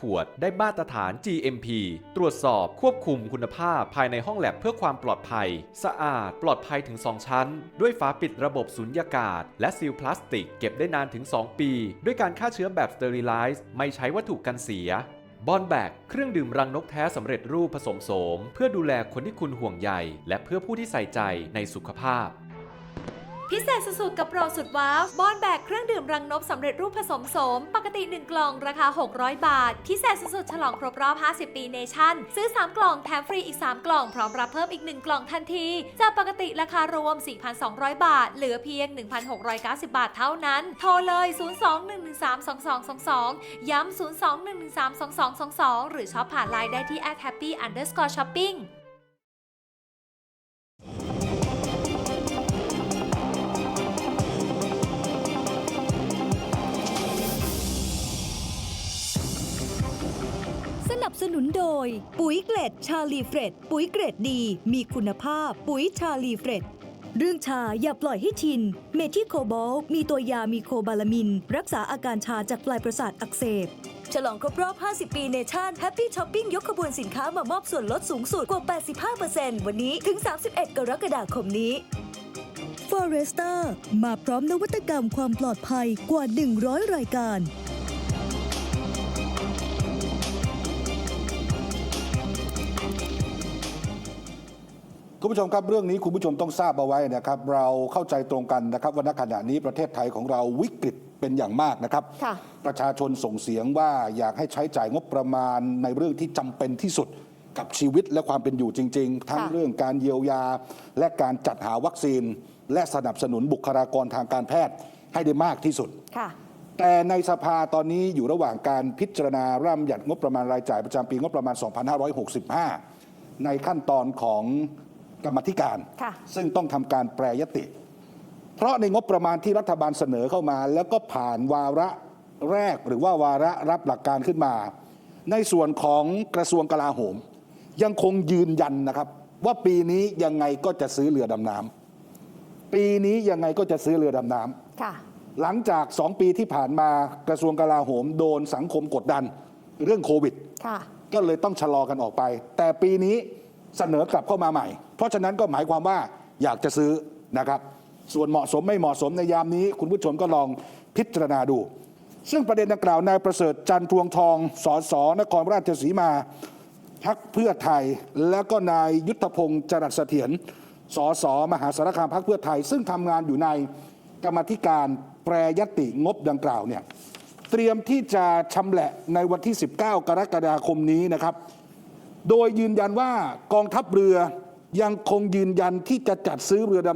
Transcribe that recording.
ขวดได้มาตรฐาน GMP ตรวจสอบควบคุมคุณภาพภายในห้องแลบเพื่อความปลอดภัย สะอาดปลอดภัยถึง 2 ชั้น ด้วยฝาปิดระบบสุญญากาศ และซีลพลาสติกเก็บได้นานถึง 2 ปี ด้วยการฆ่าเชื้อแบบสเตอริไลซ์ไม่ใช้วัตถุกันเสียบอนแบกเครื่องดื่มรังนกแท้สำเร็จรูปผสมโสม เพื่อดูแลคนที่คุณห่วงใย และเพื่อผู้ที่ใส่ใจในสุขภาพ พิเศษสุดๆกับโปรสุดว้าวบอนแบกเครื่องดื่มรังนกสำเร็จรูปผสมสม ปกติ 1 กล่องราคา 600 บาท พิเศษสุดๆฉลองครบรอบ 50 ปีเนชั่น ซื้อ 3 กล่องแถมฟรีอีก 3 กล่อง พร้อมรับเพิ่มอีก 1 กล่องทันที จากปกติราคารวม 4,200 บาท เหลือเพียง 1,690 บาทเท่านั้น โทรเลย 02-113-2222 ย้ำ 02-113-2222 หรือช็อปผ่านไลน์ได้ที่ @happy underscore shopping สนุนโดย ปุ๋ยเกล็ดชาลีเฟรดปุ๋ยเกรดดี มีคุณภาพ ปุ๋ยชาลีเฟรดเรื่องชาอย่าปล่อยให้ชิน เมทิโคบอลมีตัวยามีโคบาลามิน รักษาอาการชาจากปลายประสาทอักเสบ ฉลองครบรอบ 50 ปีเนชั่นแฮปปี้ช้อปปิ้งยกขบวนสินค้ามามอบส่วนลดสูงสุดกว่า 85%วันนี้ถึง 31 กรกฎาคมนี้ Foresta มาพร้อมนวัตกรรมความปลอดภัยกว่า 100 รายการ คุณผู้ชมครับเรื่องนี้คุณผู้ชมต้องทราบเอาไว้นะครับเราเข้าใจตรงกันนะครับว่าณขณะนี้ประเทศไทยของเราวิกฤตเป็นอย่างมากนะครับค่ะประชาชนส่งเสียงว่าอยากให้ใช้จ่ายงบประมาณในเรื่องที่จำเป็นที่สุดกับชีวิตและความเป็นอยู่จริง ๆ ทั้งค่ะเรื่องการเยียวยา และการจัดหาวัคซีน และสนับสนุนบุคลากรทางการแพทย์ให้ได้มากที่สุดค่ะแต่ในสภาตอนนี้อยู่ระหว่างการพิจารณาร่างบัญญัติงบประมาณรายจ่ายประจำปีงบประมาณ 2565 ในขั้นตอนของ กรรมธิการค่ะซึ่งต้องทำการแปรยติ เพราะในงบประมาณที่รัฐบาลเสนอเข้ามา แล้วก็ผ่านวาระแรกหรือว่าวาระรับหลักการขึ้นมา ในส่วนของกระทรวงกลาโหม ยังคงยืนยันนะครับ ว่าปีนี้ยังไงก็จะซื้อเรือดำน้ำปีนี้ยังไงก็จะซื้อเรือดำน้ำค่ะหลังจากสองปีที่ผ่านมากระทรวงกลาโหม โดนสังคมกดดัน เรื่องโควิดค่ะก็เลยต้องชะลอกันออกไป แต่ปีนี้ เสนอกลับเข้ามาใหม่ เพราะฉะนั้นก็หมายความว่าอยากจะซื้อนะครับ ส่วนเหมาะสมไม่เหมาะสมในยามนี้ คุณผู้ชมก็ลองพิจารณาดู ซึ่งประเด็นดังกล่าวนายประเสริฐจันทร์พวงทองสสนครราชสีมาพักเพื่อไทย แล้วก็นายยุทธพงศ์จรัสเสถียรสสมหาสารคามพักเพื่อไทย ซึ่งทำงานอยู่ในกรรมธิการแปรยติงบดังกล่าวเนี่ยเตรียมที่จะชำแหละในวันที่ 19 กรกฎาคมนี้นะครับ โดยยืนยันว่ากองทัพเรือยังคงยืนยันที่จะจัดซื้อเรือดำ